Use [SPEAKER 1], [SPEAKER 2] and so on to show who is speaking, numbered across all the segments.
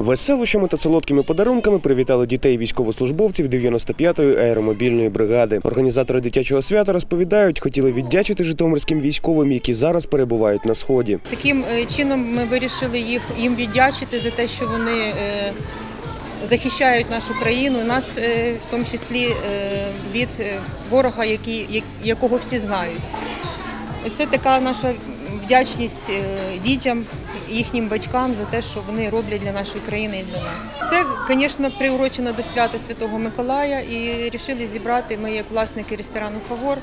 [SPEAKER 1] Веселощами та солодкими подарунками привітали дітей військовослужбовців 95-ї аеромобільної бригади. Організатори дитячого свята розповідають, хотіли віддячити житомирським військовим, які зараз перебувають на сході.
[SPEAKER 2] Таким е, чином ми вирішили їх їм віддячити за те, що вони е, захищають нашу країну, нас е, в тому числі від ворога, якого всі знають. Це така наша вдячність дітям, їхнім батькам за те, що вони роблять для нашої країни і для нас. Це, звісно, приурочено до свята Святого Миколая і вирішили зібрати ми, як власники ресторану Фавор,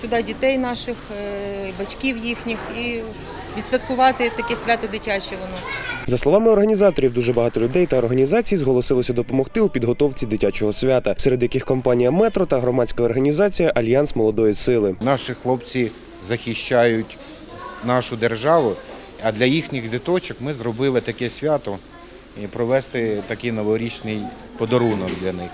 [SPEAKER 2] сюди дітей наших, е, батьків їхніх і відсвяткувати таке свято дитяче воно.
[SPEAKER 1] За словами організаторів, дуже багато людей та організацій зголосилося допомогти у підготовці дитячого свята, серед яких компанія Метро та громадська організація Альянс молодої сили.
[SPEAKER 3] Наші хлопці захищають нашу державу, а для їхніх діточок ми зробили таке свято і провести такий новорічний подарунок для них.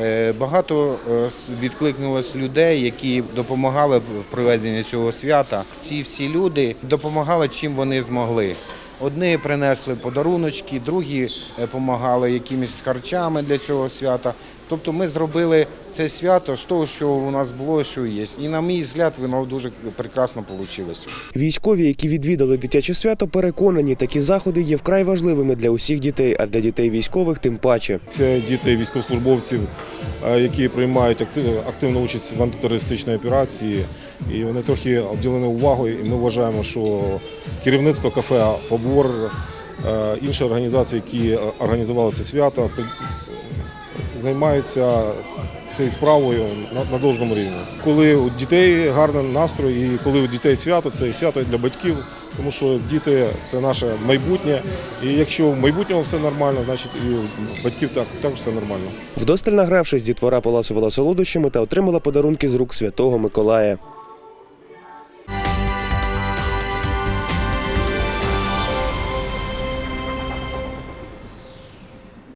[SPEAKER 3] Е, Багато е, відкликнулось людей, які допомагали в проведенні цього свята. Ці всі люди допомагали чим вони змогли. Одні принесли подаруночки, другі допомагали якимись харчами для цього свята. Тобто ми зробили це свято з того, що у нас було, що є. І на мій взгляд, воно дуже прекрасно вийшло.
[SPEAKER 1] Військові, які відвідали дитяче свято, переконані, такі заходи є вкрай важливими для усіх дітей, а для дітей військових тим паче.
[SPEAKER 4] Це діти військовослужбовців, е, які приймають акти- активну участь в антитерористичній операції. І вони трохи обділені увагою. І ми вважаємо, що керівництво кафе Побор, е, інші організації, які е, організували це свято, займаються цією справою на, на должному рівні. Коли у дітей гарний настрой і коли у дітей свято, це свято для батьків, тому що діти це наше майбутнє. І якщо в майбутньому все нормально, значить і у батьків так, також все нормально.
[SPEAKER 1] Вдосталь награвшись, дітвора поласувала солодощами та отримала подарунки з рук святого Миколая.